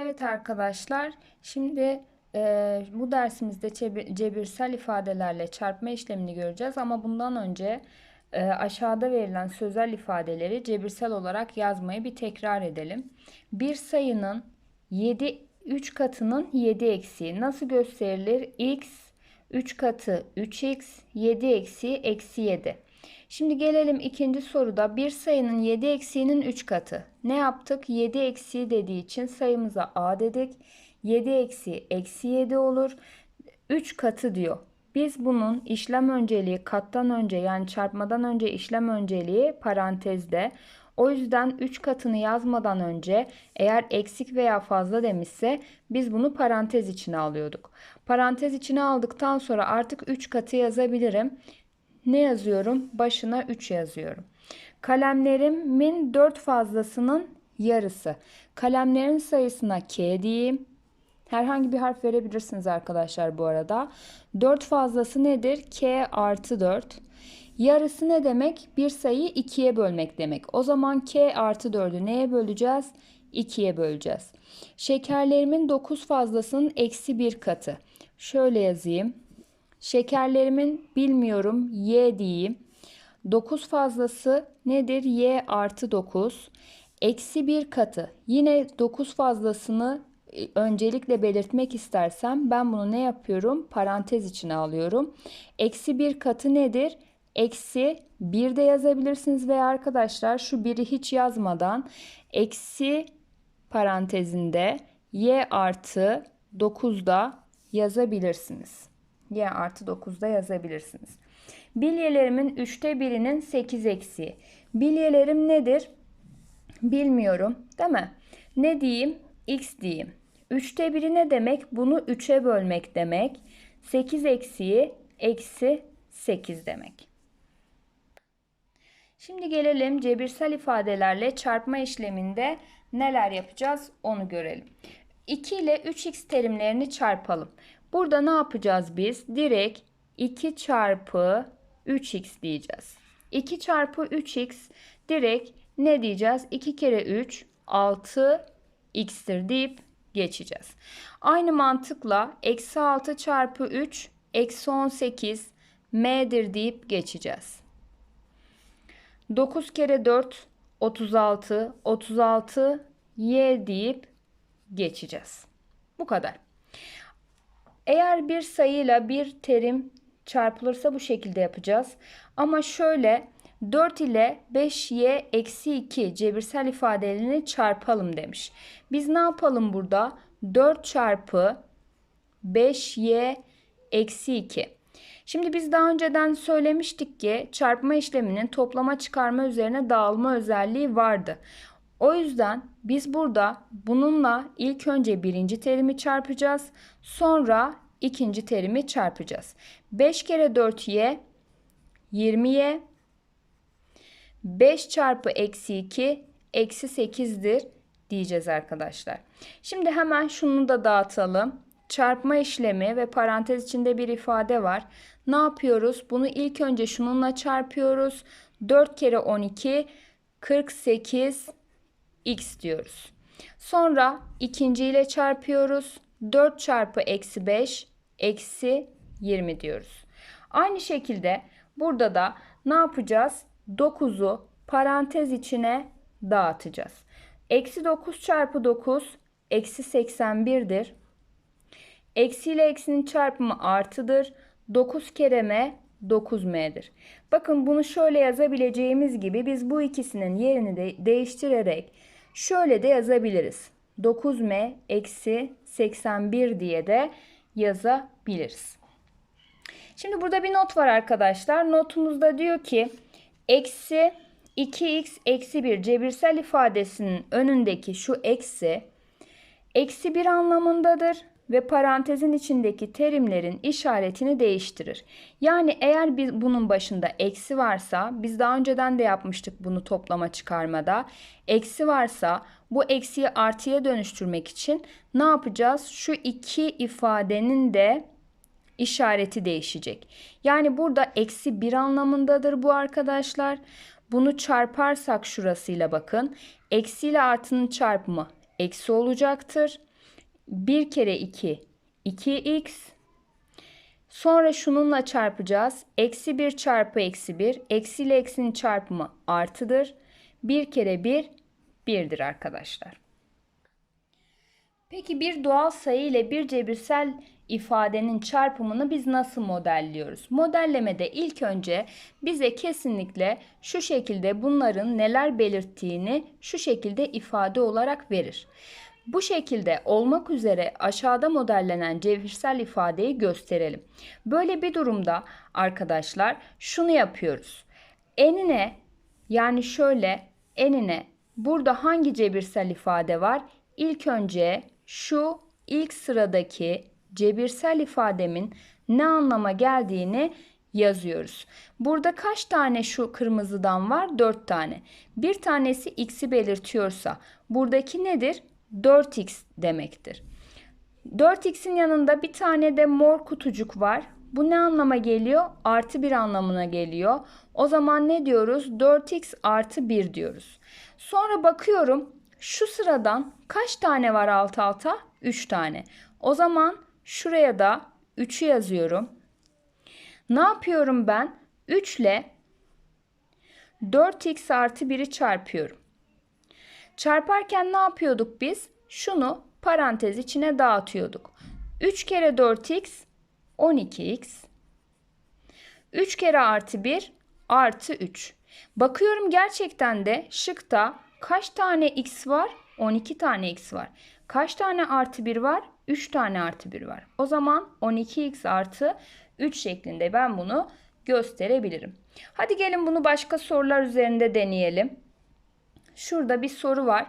Evet arkadaşlar, şimdi e, bu dersimizde cebirsel ifadelerle çarpma işlemini göreceğiz ama bundan önce e, aşağıda verilen sözel ifadeleri cebirsel olarak yazmayı bir tekrar edelim. Bir sayının 7 3 katının 7 eksiği nasıl gösterilir? x 3 katı 3x 7 eksiği eksi 7. Şimdi gelelim ikinci soruda bir sayının 7 eksiğinin 3 katı. Ne yaptık? 7 eksiği dediği için sayımıza a dedik. 7 eksiği eksi 7 olur. 3 katı diyor. Biz bunun işlem önceliği kattan önce yani çarpmadan önce işlem önceliği parantezde. O yüzden 3 katını yazmadan önce eğer eksik veya fazla demişse biz bunu parantez içine alıyorduk. Parantez içine aldıktan sonra artık 3 katı yazabilirim. Ne yazıyorum? Başına 3 yazıyorum. Kalemlerimin 4 fazlasının yarısı. Kalemlerin sayısına K diyeyim. Herhangi bir harf verebilirsiniz arkadaşlar bu arada. 4 fazlası nedir? K artı 4. Yarısı ne demek? Bir sayıyı 2'ye bölmek demek. O zaman K artı 4'ü neye böleceğiz? 2'ye böleceğiz. Şekerlerimin 9 fazlasının eksi 1 katı. Şöyle yazayım. Şekerlerimin bilmiyorum y diyeyim. 9 fazlası nedir? y artı 9. Eksi 1 katı. Yine 9 fazlasını e, öncelikle belirtmek istersem ben bunu ne yapıyorum? Parantez içine alıyorum. Eksi 1 katı nedir? Eksi 1 de yazabilirsiniz veya arkadaşlar şu 1'i hiç yazmadan eksi parantezinde y artı 9 da yazabilirsiniz y artı 9'da yazabilirsiniz. Bilyelerimin 3'te birinin 8 eksiği. Bilyelerim nedir? Bilmiyorum değil mi? Ne diyeyim? X diyeyim. 3'te biri ne demek? Bunu 3'e bölmek demek. 8 eksiği eksi 8 demek. Şimdi gelelim cebirsel ifadelerle çarpma işleminde neler yapacağız onu görelim. 2 ile 3x terimlerini çarpalım. Burada ne yapacağız biz? Direkt 2 çarpı 3x diyeceğiz. 2 çarpı 3x direkt ne diyeceğiz? 2 kere 3 6 x'tir deyip geçeceğiz. Aynı mantıkla eksi 6 çarpı 3 eksi 18 m'dir deyip geçeceğiz. 9 kere 4 36 36 y deyip geçeceğiz. Bu kadar. Eğer bir sayıyla bir terim çarpılırsa bu şekilde yapacağız. Ama şöyle 4 ile 5y eksi 2 cebirsel ifadelerini çarpalım demiş. Biz ne yapalım burada? 4 çarpı 5y eksi 2. Şimdi biz daha önceden söylemiştik ki çarpma işleminin toplama çıkarma üzerine dağılma özelliği vardı. O yüzden biz burada bununla ilk önce birinci terimi çarpacağız. Sonra ikinci terimi çarpacağız. 5 kere 4y 20y 5 çarpı eksi 2 eksi 8'dir diyeceğiz arkadaşlar. Şimdi hemen şunu da dağıtalım. Çarpma işlemi ve parantez içinde bir ifade var. Ne yapıyoruz? Bunu ilk önce şununla çarpıyoruz. 4 kere 12 48 x diyoruz. Sonra ikinciyle çarpıyoruz. 4 çarpı eksi 5 eksi 20 diyoruz. Aynı şekilde burada da ne yapacağız? 9'u parantez içine dağıtacağız. Eksi 9 çarpı 9 eksi 81'dir. Eksi ile eksinin çarpımı artıdır. 9 kere m 9m'dir. Bakın bunu şöyle yazabileceğimiz gibi biz bu ikisinin yerini de değiştirerek şöyle de yazabiliriz. 9m eksi 81 diye de yazabiliriz. Şimdi burada bir not var arkadaşlar. Notumuzda diyor ki eksi 2x eksi 1 cebirsel ifadesinin önündeki şu eksi eksi 1 anlamındadır ve parantezin içindeki terimlerin işaretini değiştirir. Yani eğer biz bunun başında eksi varsa biz daha önceden de yapmıştık bunu toplama çıkarmada. Eksi varsa bu eksiyi artıya dönüştürmek için ne yapacağız? Şu iki ifadenin de işareti değişecek. Yani burada eksi bir anlamındadır bu arkadaşlar. Bunu çarparsak şurasıyla bakın. Eksi ile artının çarpımı eksi olacaktır. 1 kere 2 2x Sonra şununla çarpacağız. Eksi 1 çarpı eksi 1. Eksi ile eksinin çarpımı artıdır. 1 kere 1 1'dir arkadaşlar. Peki bir doğal sayı ile bir cebirsel ifadenin çarpımını biz nasıl modelliyoruz? Modellemede ilk önce bize kesinlikle şu şekilde bunların neler belirttiğini şu şekilde ifade olarak verir. Bu şekilde olmak üzere aşağıda modellenen cebirsel ifadeyi gösterelim. Böyle bir durumda arkadaşlar şunu yapıyoruz. Enine yani şöyle enine burada hangi cebirsel ifade var? İlk önce şu ilk sıradaki cebirsel ifademin ne anlama geldiğini yazıyoruz. Burada kaç tane şu kırmızıdan var? 4 tane. Bir tanesi x'i belirtiyorsa buradaki nedir? 4x demektir. 4x'in yanında bir tane de mor kutucuk var. Bu ne anlama geliyor? Artı 1 anlamına geliyor. O zaman ne diyoruz? 4x artı 1 diyoruz. Sonra bakıyorum şu sıradan kaç tane var alt alta? 3 tane. O zaman şuraya da 3'ü yazıyorum. Ne yapıyorum ben? 3 ile 4x artı 1'i çarpıyorum. Çarparken ne yapıyorduk biz? Şunu parantez içine dağıtıyorduk. 3 kere 4x 12x. 3 kere artı 1 artı 3. Bakıyorum gerçekten de şıkta kaç tane x var? 12 tane x var. Kaç tane artı 1 var? 3 tane artı 1 var. O zaman 12x artı 3 şeklinde ben bunu gösterebilirim. Hadi gelin bunu başka sorular üzerinde deneyelim. Şurada bir soru var.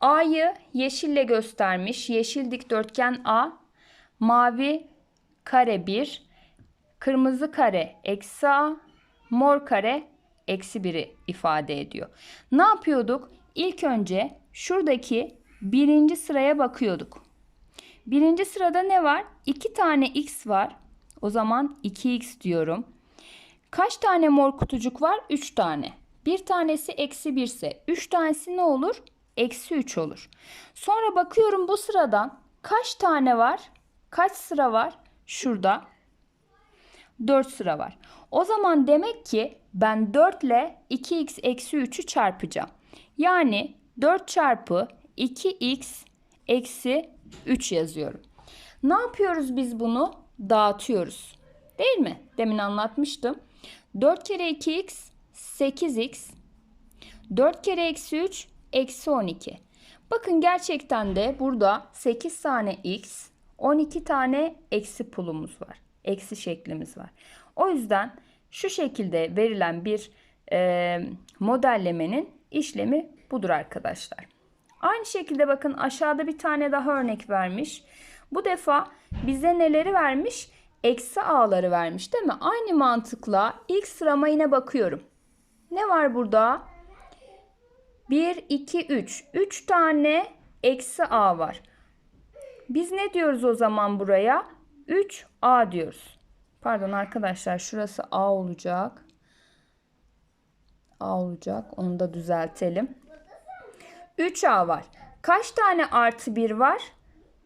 A'yı yeşille göstermiş. Yeşil dikdörtgen A. Mavi kare 1. Kırmızı kare eksi A. Mor kare eksi 1'i ifade ediyor. Ne yapıyorduk? İlk önce şuradaki birinci sıraya bakıyorduk. Birinci sırada ne var? 2 tane x var. O zaman 2x diyorum. Kaç tane mor kutucuk var? 3 tane. Bir tanesi eksi 1 ise 3 tanesi ne olur? Eksi 3 olur. Sonra bakıyorum bu sıradan kaç tane var? Kaç sıra var? Şurada 4 sıra var. O zaman demek ki ben 4 ile 2x eksi 3'ü çarpacağım. Yani 4 çarpı 2x eksi 3 yazıyorum. Ne yapıyoruz biz bunu? Dağıtıyoruz. Değil mi? Demin anlatmıştım. 4 kere 2x 8x. 4 kere eksi 3 eksi 12. Bakın gerçekten de burada 8 tane x 12 tane eksi pulumuz var. Eksi şeklimiz var. O yüzden şu şekilde verilen bir e, modellemenin işlemi budur arkadaşlar. Aynı şekilde bakın aşağıda bir tane daha örnek vermiş. Bu defa bize neleri vermiş? Eksi a'ları vermiş değil mi? Aynı mantıkla ilk sırama yine bakıyorum. Ne var burada? 1, 2, 3. 3 tane eksi a var. Biz ne diyoruz o zaman buraya? 3a diyoruz. Pardon arkadaşlar şurası a olacak. a olacak. Onu da düzeltelim. 3a var. Kaç tane artı 1 var?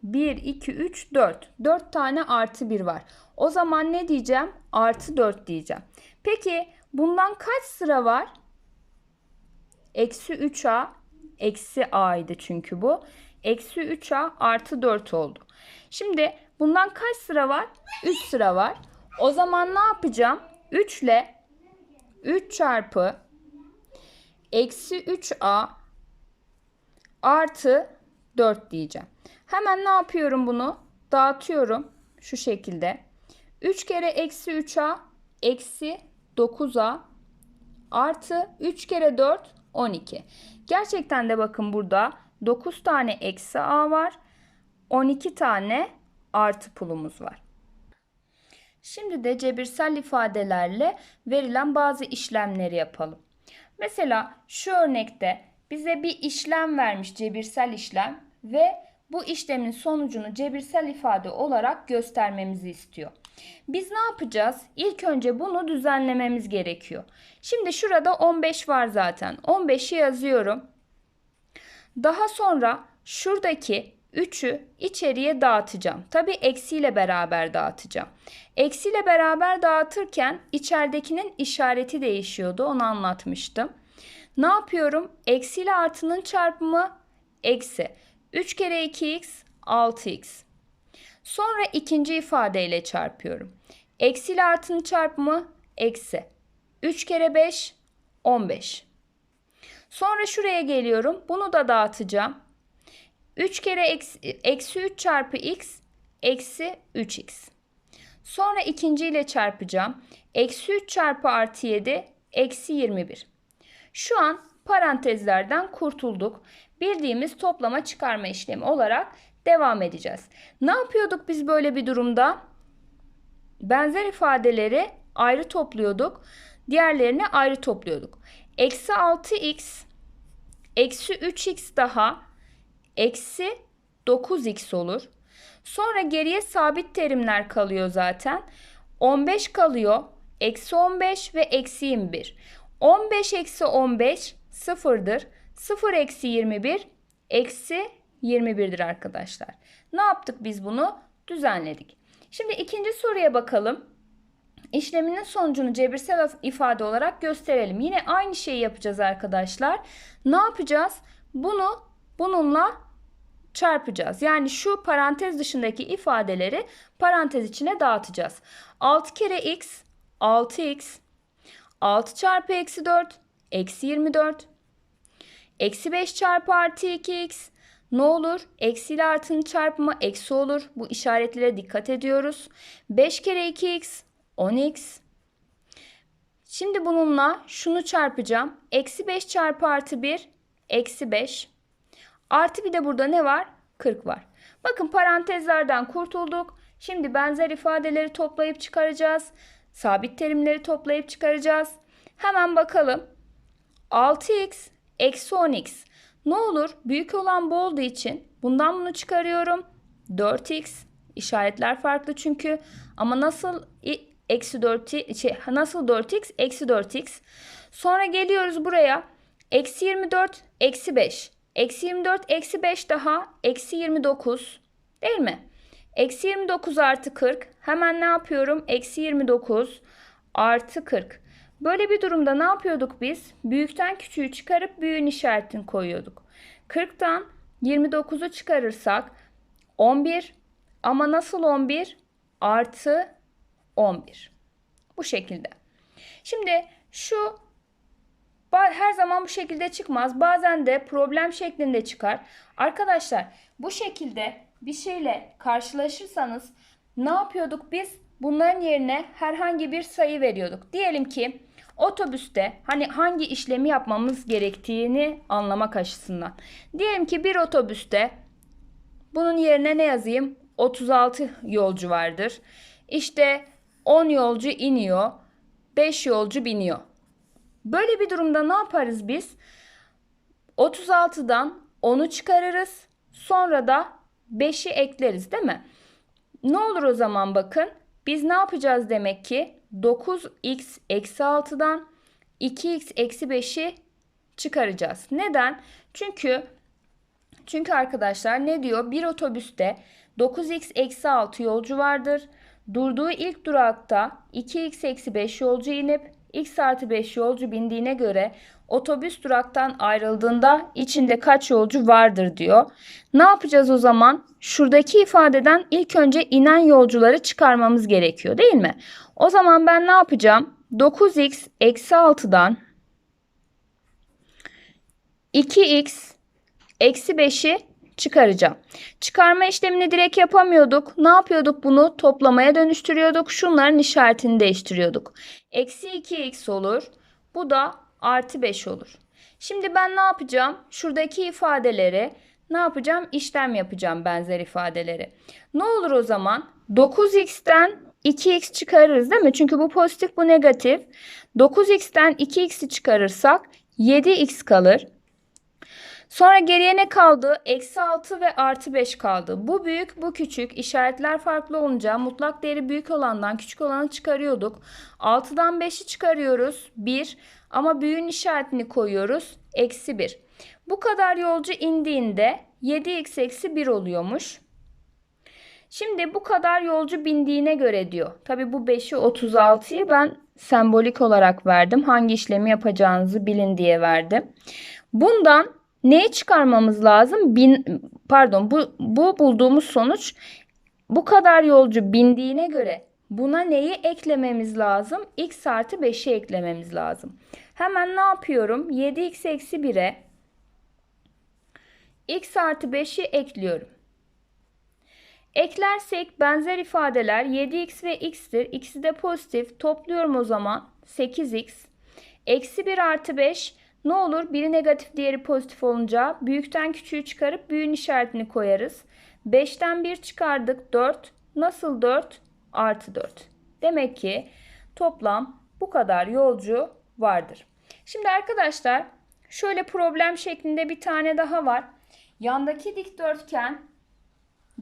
1, 2, 3, 4. 4 tane artı 1 var. O zaman ne diyeceğim? Artı 4 diyeceğim. Peki bundan kaç sıra var? Eksi 3a. Eksi a'ydı çünkü bu. Eksi 3a artı 4 oldu. Şimdi bundan kaç sıra var? 3 sıra var. O zaman ne yapacağım? 3 ile 3 çarpı eksi 3a artı 4 diyeceğim. Hemen ne yapıyorum bunu? Dağıtıyorum. Şu şekilde. 3 kere eksi 3a eksi 9a artı 3 kere 4 12. Gerçekten de bakın burada 9 tane eksi a var. 12 tane artı pulumuz var. Şimdi de cebirsel ifadelerle verilen bazı işlemleri yapalım. Mesela şu örnekte bize bir işlem vermiş cebirsel işlem ve bu işlemin sonucunu cebirsel ifade olarak göstermemizi istiyor. Biz ne yapacağız? İlk önce bunu düzenlememiz gerekiyor. Şimdi şurada 15 var zaten. 15'i yazıyorum. Daha sonra şuradaki 3'ü içeriye dağıtacağım. Tabi eksiyle beraber dağıtacağım. Eksiyle beraber dağıtırken içeridekinin işareti değişiyordu. Onu anlatmıştım. Ne yapıyorum? Eksi ile artının çarpımı eksi. 3 kere 2x 6x. Sonra ikinci ifadeyle çarpıyorum. Eksi ile artının çarpımı eksi. 3 kere 5 15. Sonra şuraya geliyorum. Bunu da dağıtacağım. 3 kere eksi, eksi 3 çarpı x eksi 3x. Sonra ikinci ile çarpacağım. Eksi 3 çarpı artı 7 eksi 21. Şu an parantezlerden kurtulduk. Bildiğimiz toplama çıkarma işlemi olarak devam edeceğiz. Ne yapıyorduk biz böyle bir durumda? Benzer ifadeleri ayrı topluyorduk. Diğerlerini ayrı topluyorduk. Eksi 6x eksi 3x daha eksi 9x olur. Sonra geriye sabit terimler kalıyor zaten. 15 kalıyor. Eksi 15 ve eksi 21. 15 eksi 15 sıfırdır. 0 eksi 21 eksi 21'dir arkadaşlar. Ne yaptık biz bunu? Düzenledik. Şimdi ikinci soruya bakalım. İşleminin sonucunu cebirsel ifade olarak gösterelim. Yine aynı şeyi yapacağız arkadaşlar. Ne yapacağız? Bunu bununla çarpacağız. Yani şu parantez dışındaki ifadeleri parantez içine dağıtacağız. 6 kere x 6x 6 çarpı eksi 4 eksi 24 eksi 5 çarpı artı 2x ne olur? Eksi ile artının çarpımı eksi olur. Bu işaretlere dikkat ediyoruz. 5 kere 2x 10x. Şimdi bununla şunu çarpacağım. Eksi 5 çarpı artı 1 eksi 5. Artı bir de burada ne var? 40 var. Bakın parantezlerden kurtulduk. Şimdi benzer ifadeleri toplayıp çıkaracağız. Sabit terimleri toplayıp çıkaracağız. Hemen bakalım. 6x eksi 10x. Ne olur? Büyük olan bu olduğu için bundan bunu çıkarıyorum. 4x. İşaretler farklı çünkü. Ama nasıl eksi 4 şey, nasıl 4x? Eksi 4x. Sonra geliyoruz buraya. Eksi 24 eksi 5. Eksi 24 eksi 5 daha eksi 29 değil mi? Eksi 29 artı 40 hemen ne yapıyorum? Eksi 29 artı 40. Böyle bir durumda ne yapıyorduk biz? Büyükten küçüğü çıkarıp büyüğün işaretini koyuyorduk. 40'tan 29'u çıkarırsak 11 ama nasıl 11? Artı 11. Bu şekilde. Şimdi şu her zaman bu şekilde çıkmaz. Bazen de problem şeklinde çıkar. Arkadaşlar bu şekilde bir şeyle karşılaşırsanız ne yapıyorduk biz? Bunların yerine herhangi bir sayı veriyorduk. Diyelim ki otobüste hani hangi işlemi yapmamız gerektiğini anlamak açısından. Diyelim ki bir otobüste bunun yerine ne yazayım? 36 yolcu vardır. İşte 10 yolcu iniyor, 5 yolcu biniyor. Böyle bir durumda ne yaparız biz? 36'dan 10'u çıkarırız. Sonra da 5'i ekleriz değil mi? Ne olur o zaman bakın. Biz ne yapacağız demek ki? 9x eksi 6'dan 2x eksi 5'i çıkaracağız. Neden? Çünkü çünkü arkadaşlar ne diyor? Bir otobüste 9x eksi 6 yolcu vardır. Durduğu ilk durakta 2x eksi 5 yolcu inip x artı 5 yolcu bindiğine göre otobüs duraktan ayrıldığında içinde kaç yolcu vardır diyor. Ne yapacağız o zaman? Şuradaki ifadeden ilk önce inen yolcuları çıkarmamız gerekiyor değil mi? O zaman ben ne yapacağım? 9x eksi 6'dan 2x eksi 5'i çıkaracağım. Çıkarma işlemini direkt yapamıyorduk. Ne yapıyorduk bunu? Toplamaya dönüştürüyorduk. Şunların işaretini değiştiriyorduk. Eksi 2x olur. Bu da artı 5 olur. Şimdi ben ne yapacağım? Şuradaki ifadeleri ne yapacağım? İşlem yapacağım benzer ifadeleri. Ne olur o zaman? 9x'ten 2x çıkarırız değil mi? Çünkü bu pozitif bu negatif. 9x'ten 2x'i çıkarırsak 7x kalır. Sonra geriye ne kaldı? Eksi 6 ve artı 5 kaldı. Bu büyük, bu küçük. İşaretler farklı olunca mutlak değeri büyük olandan küçük olanı çıkarıyorduk. 6'dan 5'i çıkarıyoruz. 1 ama büyüğün işaretini koyuyoruz. Eksi 1. Bu kadar yolcu indiğinde 7x eksi 1 oluyormuş. Şimdi bu kadar yolcu bindiğine göre diyor. Tabi bu 5'i 36'yı ben sembolik olarak verdim. Hangi işlemi yapacağınızı bilin diye verdim. Bundan neyi çıkarmamız lazım? Bin, pardon bu, bu bulduğumuz sonuç bu kadar yolcu bindiğine göre buna neyi eklememiz lazım? x artı 5'i eklememiz lazım. Hemen ne yapıyorum? 7x eksi 1'e x artı 5'i ekliyorum. Eklersek benzer ifadeler 7x ve x'tir. İkisi de pozitif. Topluyorum o zaman 8x. Eksi 1 artı 5 ne olur? Biri negatif diğeri pozitif olunca büyükten küçüğü çıkarıp büyüğün işaretini koyarız. 5'ten 1 çıkardık 4. Nasıl 4? Artı 4. Demek ki toplam bu kadar yolcu vardır. Şimdi arkadaşlar şöyle problem şeklinde bir tane daha var. Yandaki dikdörtgen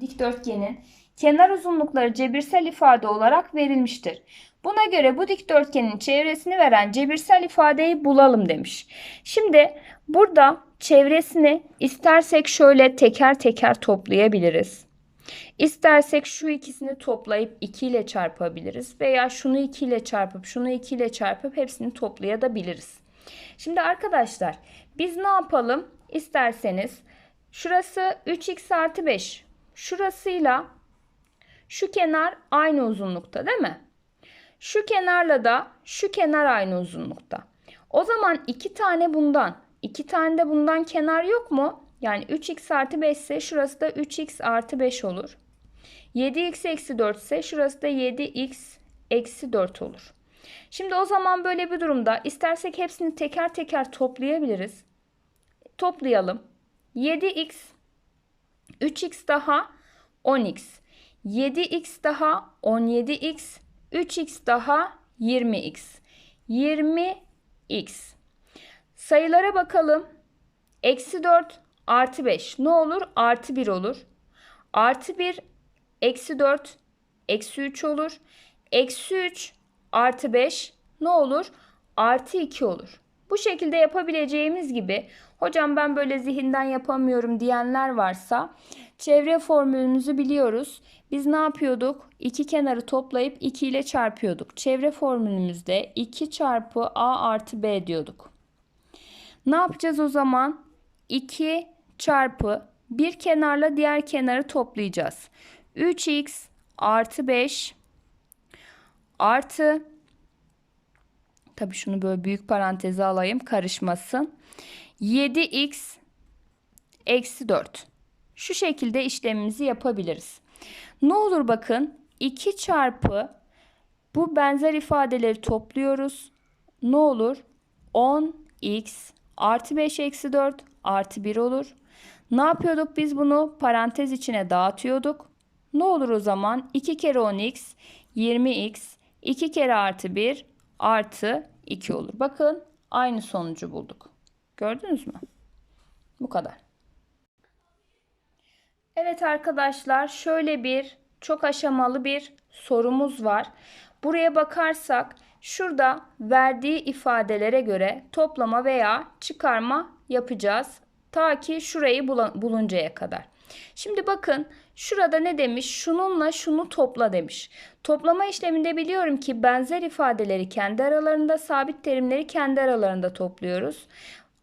dikdörtgenin kenar uzunlukları cebirsel ifade olarak verilmiştir. Buna göre bu dikdörtgenin çevresini veren cebirsel ifadeyi bulalım demiş. Şimdi burada çevresini istersek şöyle teker teker toplayabiliriz. İstersek şu ikisini toplayıp 2 ile çarpabiliriz veya şunu 2 ile çarpıp şunu 2 ile çarpıp hepsini toplayabiliriz. Şimdi arkadaşlar biz ne yapalım? İsterseniz şurası 3x artı 5 şurasıyla şu kenar aynı uzunlukta değil mi? Şu kenarla da şu kenar aynı uzunlukta. O zaman iki tane bundan, iki tane de bundan kenar yok mu? Yani 3x artı 5 ise şurası da 3x artı 5 olur. 7x eksi 4 ise şurası da 7x eksi 4 olur. Şimdi o zaman böyle bir durumda istersek hepsini teker teker toplayabiliriz. Toplayalım. 7x 3x daha 10x. 7x daha 17x. 3x daha 20x. 20x. Sayılara bakalım. Eksi 4 artı 5 ne olur? Artı 1 olur. Artı 1 eksi 4 eksi 3 olur. Eksi 3 artı 5 ne olur? Artı 2 olur. Bu şekilde yapabileceğimiz gibi hocam ben böyle zihinden yapamıyorum diyenler varsa çevre formülümüzü biliyoruz. Biz ne yapıyorduk? İki kenarı toplayıp 2 ile çarpıyorduk. Çevre formülümüzde 2 çarpı a artı b diyorduk. Ne yapacağız o zaman? 2 çarpı bir kenarla diğer kenarı toplayacağız. 3x artı 5 artı Tabii şunu böyle büyük paranteze alayım karışmasın. 7x eksi 4. Şu şekilde işlemimizi yapabiliriz. Ne olur bakın 2 çarpı bu benzer ifadeleri topluyoruz. Ne olur? 10x artı 5 eksi 4 artı 1 olur. Ne yapıyorduk biz bunu? Parantez içine dağıtıyorduk. Ne olur o zaman? 2 kere 10x 20x 2 kere artı 1 artı 2 olur. Bakın aynı sonucu bulduk. Gördünüz mü? Bu kadar. Evet arkadaşlar şöyle bir çok aşamalı bir sorumuz var. Buraya bakarsak şurada verdiği ifadelere göre toplama veya çıkarma yapacağız. Ta ki şurayı buluncaya kadar. Şimdi bakın şurada ne demiş? Şununla şunu topla demiş. Toplama işleminde biliyorum ki benzer ifadeleri kendi aralarında, sabit terimleri kendi aralarında topluyoruz.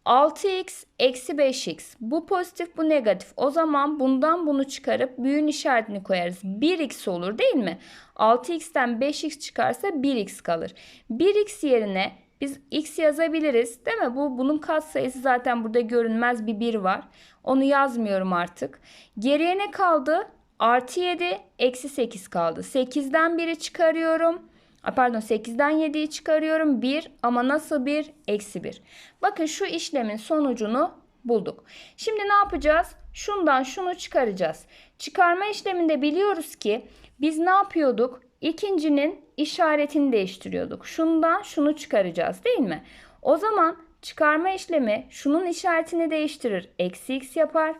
6x eksi 5x. Bu pozitif bu negatif. O zaman bundan bunu çıkarıp büyüğün işaretini koyarız. 1x olur değil mi? 6x'ten 5x çıkarsa 1x kalır. 1x yerine biz x yazabiliriz değil mi? Bu bunun katsayısı zaten burada görünmez bir 1 var. Onu yazmıyorum artık. Geriye ne kaldı? Artı 7 eksi 8 kaldı. 8'den 1'i çıkarıyorum. Pardon 8'den 7'yi çıkarıyorum. 1 ama nasıl 1? Eksi 1. Bakın şu işlemin sonucunu bulduk. Şimdi ne yapacağız? Şundan şunu çıkaracağız. Çıkarma işleminde biliyoruz ki biz ne yapıyorduk? İkincinin işaretini değiştiriyorduk. Şundan şunu çıkaracağız değil mi? O zaman çıkarma işlemi şunun işaretini değiştirir. Eksi x yapar.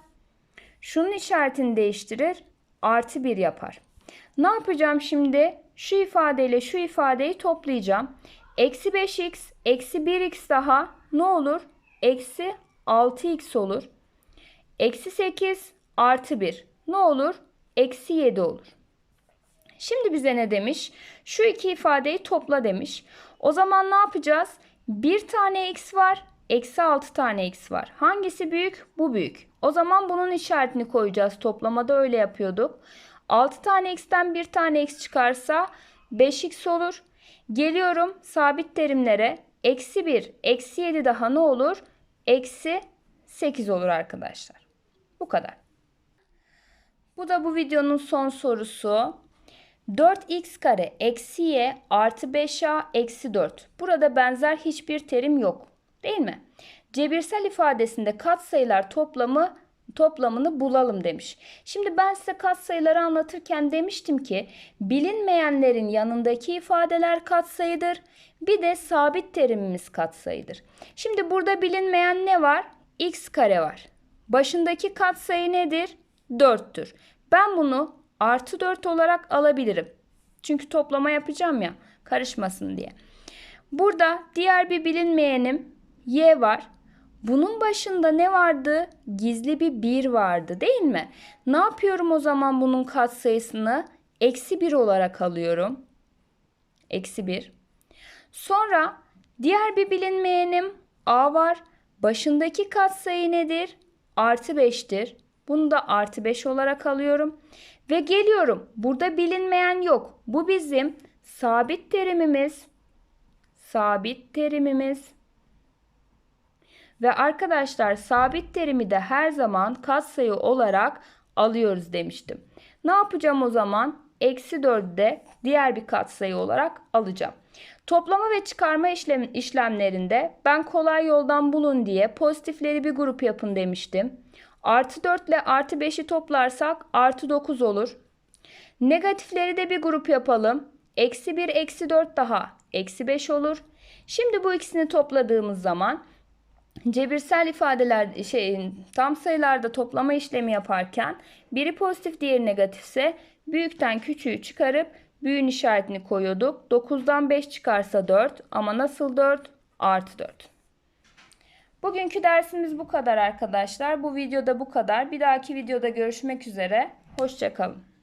Şunun işaretini değiştirir. Artı 1 yapar. Ne yapacağım şimdi? Şu ifadeyle şu ifadeyi toplayacağım. Eksi 5x eksi 1x daha ne olur? Eksi 6x olur. Eksi 8 artı 1 ne olur? Eksi 7 olur. Şimdi bize ne demiş? Şu iki ifadeyi topla demiş. O zaman ne yapacağız? Bir tane x var. Eksi 6 tane x var. Hangisi büyük? Bu büyük. O zaman bunun işaretini koyacağız. Toplamada öyle yapıyorduk. 6 tane x'ten bir tane x çıkarsa 5x olur. Geliyorum sabit terimlere. Eksi 1, eksi 7 daha ne olur? Eksi 8 olur arkadaşlar. Bu kadar. Bu da bu videonun son sorusu. 4x kare eksi y artı 5a eksi 4. Burada benzer hiçbir terim yok. Değil mi? Cebirsel ifadesinde katsayılar toplamı toplamını bulalım demiş. Şimdi ben size katsayıları anlatırken demiştim ki bilinmeyenlerin yanındaki ifadeler katsayıdır. Bir de sabit terimimiz katsayıdır. Şimdi burada bilinmeyen ne var? x kare var. Başındaki katsayı nedir? 4'tür. Ben bunu artı 4 olarak alabilirim. Çünkü toplama yapacağım ya karışmasın diye. Burada diğer bir bilinmeyenim y var. Bunun başında ne vardı? Gizli bir 1 vardı değil mi? Ne yapıyorum o zaman bunun katsayısını? Eksi 1 olarak alıyorum. Eksi 1. Sonra diğer bir bilinmeyenim a var. Başındaki katsayı nedir? Artı 5'tir. Bunu da artı 5 olarak alıyorum. Ve geliyorum. Burada bilinmeyen yok. Bu bizim sabit terimimiz. Sabit terimimiz. Ve arkadaşlar sabit terimi de her zaman katsayı olarak alıyoruz demiştim. Ne yapacağım o zaman? Eksi 4'ü de diğer bir katsayı olarak alacağım. Toplama ve çıkarma işlem, işlemlerinde ben kolay yoldan bulun diye pozitifleri bir grup yapın demiştim. Artı 4 ile artı 5'i toplarsak artı 9 olur. Negatifleri de bir grup yapalım. Eksi 1, eksi 4 daha eksi 5 olur. Şimdi bu ikisini topladığımız zaman cebirsel ifadeler şey tam sayılarda toplama işlemi yaparken biri pozitif diğeri negatifse büyükten küçüğü çıkarıp büyüğün işaretini koyuyorduk. 9'dan 5 çıkarsa 4 ama nasıl 4? Artı 4. Bugünkü dersimiz bu kadar arkadaşlar. Bu videoda bu kadar. Bir dahaki videoda görüşmek üzere. Hoşçakalın.